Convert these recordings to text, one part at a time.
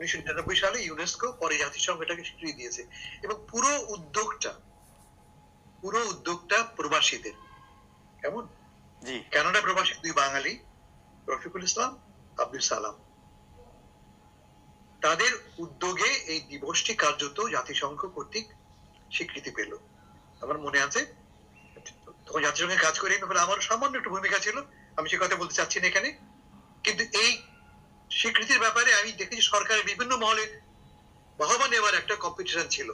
উনিশশো নিরানব্বই সালে ইউনেস্কো পরে জাতিসংঘ এটাকে স্বীকৃতি দিয়েছে। এবং পুরো উদ্যোগটা পুরো উদ্যোগটা প্রবাসীদের। কেমন? জি। কানাডা প্রবাসী দুই বাঙালি রফিকুল ইসলাম আব্দুল সালাম। তাদের উদ্যোগে এই দিবসটি কার্যত জাতিসংঘ কর্তৃক স্বীকৃতি পেল। আমার মনে আছে তখন জাতিসংঘে কাজ করি আমার সামান্য একটু ভূমিকা ছিল আমি সে কথা বলতে চাচ্ছি না এখানে। কিন্তু এই স্বীকৃতির ব্যাপারে আমি দেখেছি সরকারের বিভিন্ন মহলে বাহবা নেওয়ার একটা কম্পিটিশন ছিল।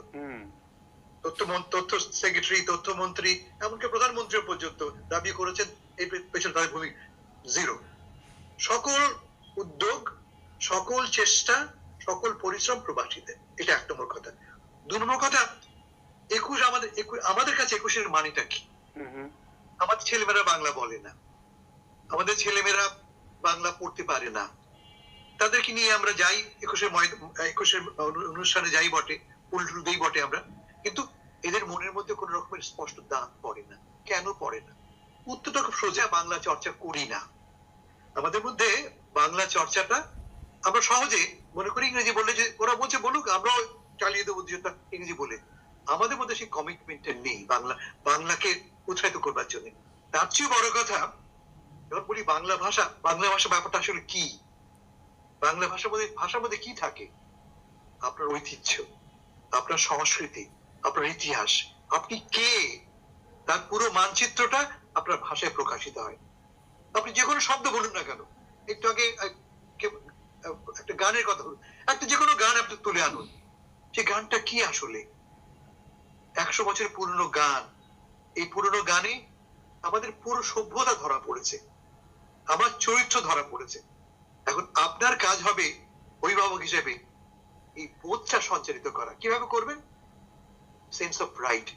তথ্য তথ্য সেক্রেটারি তথ্যমন্ত্রী এমনকি প্রধানমন্ত্রী পর্যন্ত দাবি করেছেন এই পেছনে তাদের ভূমি জিরো সকল উদ্যোগ সকল চেষ্টা সকল পরিশ্রম প্রবাসীদের। এটা এক নম্বর কথা। দু নম্বর কথা একুশ আমাদের আমাদের কাছে একুশের মানেটা কি? আমাদের ছেলেমেয়েরা বাংলা বলে না। আমাদের ছেলেমেয়েরা বাংলা পড়তে পারে না। তাদেরকে নিয়ে আমরা যাই ময়দ- একুশের অনুষ্ঠানে যাই বটে উল্টু দিই বটে আমরা। কিন্তু এদের মনের মধ্যে কোন রকমের স্পষ্ট দাগ পড়ে না। কেন পড়ে না? উত্তরটা খুব সোজা, বাংলা চর্চা করি না। আমাদের মধ্যে বাংলা চর্চাটা আমরা সহজে মনে করি ইংরেজি বললে যে ওরা বলছে, বলুক, আমরাও চালিয়ে দেবো যেটা ইংরেজি বলে। আমাদের মধ্যে সেই কমিটমেন্টটা নেই বাংলা, বাংলাকে উৎসাহিত করবার জন্য। তার চেয়ে বড় কথা, যখন বলি বাংলা ভাষা বাংলা ভাষা ব্যাপারটা আসলে কি? বাংলা ভাষার মধ্যে ভাষার মধ্যে কি থাকে? আপনার ঐতিহ্য, আপনার সংস্কৃতি, আপনার ইতিহাস, আপনি কে? তার পুরো মানচিত্রটা আপনার ভাষায় প্রকাশিত হয়। আপনি যে কোনো শব্দ বলুন না কেন। একটু আগে একটা গানের কথা বলুন। একটা যে কোনো গান আপনি তুলে আনুন। সে গানটা কি আসলে? একশো বছরের পুরনো গান। এই পুরনো গানে আমাদের পুরো সভ্যতা ধরা পড়েছে। আমার চরিত্র ধরা পড়েছে। এখন আপনার কাজ হবে অভিভাবক হিসেবে এই বোধটা সঞ্চারিত করা। কীভাবে করবেন? সেন্স অফ প্রাইড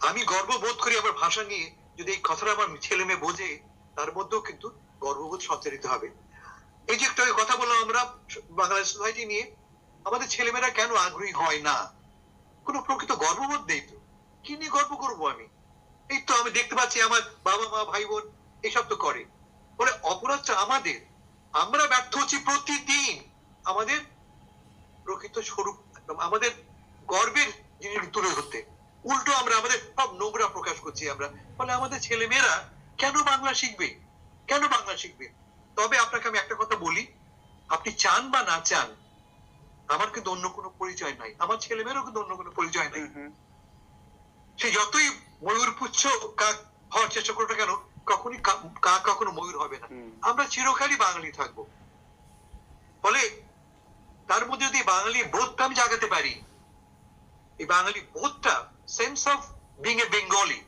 আমি গর্ববোধ করি আমার ভাষা নিয়ে। যদি এই কথাটা আমার ছেলে মেয়ে বোঝে, তার মধ্যেও কিন্তু গর্ববোধ সঞ্চারিত হবে। এই যে একটু কথা বললাম আমরা বাংলাদেশ সোসাইটি নিয়ে, আমাদের ছেলেমেয়েরা কেন আগ্রহী হয় না? কোনো প্রকৃত গর্ববোধ নেই তো। কি নিয়ে গর্ব করব আমি? এই তো আমি দেখতে পাচ্ছি আমার বাবা মা ভাই বোন এসব তো করে। বলে অপরাধটা আমাদের। আমরা ব্যর্থ হচ্ছি প্রতিদিন। আমাদের প্রকৃত স্বরূপ আমাদের গর্বের জিনিস তুলে ধরতে। উল্টো আমরা আমাদের সব নোংরা প্রকাশ করছি আমরা। ফলে আমাদের ছেলে মেয়েরা কেন বাংলা শিখবে? কেন বাংলা শিখবে? তবে আপনাকে আমি একটা কথা বলি। আপনি চান বা না চান আমার কিন্তু অন্য কোনো পরিচয় নাই। আমার ছেলে মেয়েরও কিন্তু অন্য কোনো পরিচয় নাই। সে যতই ময়ূর পুচ্ছ কাক হওয়ার চেষ্টা করবে কেন কখনই কা- কখনো ময়ূর হবে না। আমরা চিরকালই বাঙালি থাকব। ফলে তার মধ্যে যদি বাঙালি বোধটা আমি জাগাতে পারি এই বাঙালি বোধটা sense of being a Bengali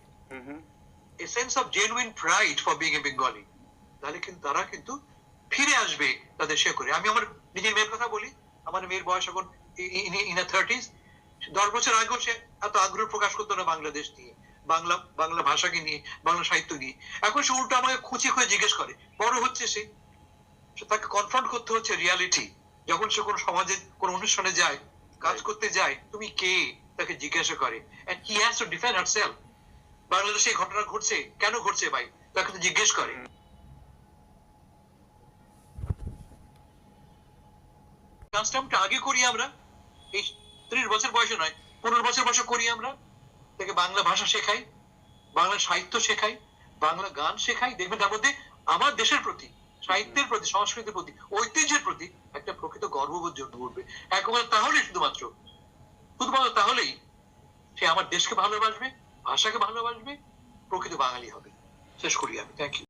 a sense of genuine pride for being a Bengali তাহলে কিন্তু তারা কিন্তু ফিরে আসবে তাদের সে করে। আমি আমার নিজের মেয়ের কথা বলি। আমার মেয়ের বয়স এখন ইন থার্টিস দশ বছর আগেও সে এত আগ্রহ প্রকাশ করতো না বাংলাদেশ নিয়ে। বাংলা বাংলা ভাষাকে নিয়ে বাংলা সাহিত্য নিয়ে। এখন সে উল্টো আমাকে খুঁজে খুঁজে জিজ্ঞেস করে বড় হচ্ছে সে। তাকে কনফ্রন্ট করতে হচ্ছে রিয়ালিটি যখন সে কোনো সমাজে কোনো অনুষ্ঠানে যায় কাজ করতে যায় তুমি কে? তাকে জিজ্ঞাসা করে। He has to defend herself বাংলাদেশে এই ঘটনা ঘটছে। কেন ঘটছে ভাই? তাকে তো জিজ্ঞেস করে। কাজটা আগে করি আমরা। এই ত্রিশ বছর বয়সে নয় পনেরো বছর বয়সে করি আমরা। তাকে বাংলা ভাষা শেখাই, বাংলা সাহিত্য শেখাই, বাংলা গান শেখাই, দেখবেন তার মধ্যে আমার দেশের প্রতি, সাহিত্যের প্রতি, সংস্কৃতির প্রতি, ঐতিহ্যের প্রতি একটা প্রকৃত গর্ববোধ জন্ম উঠবে একমাত্র তাহলে শুধুমাত্র শুধুমাত্র তাহলেই সে আমার দেশকে ভালোবাসবে, ভাষাকে ভালোবাসবে, প্রকৃত বাঙালি হবে। শেষ করি আমি। Thank you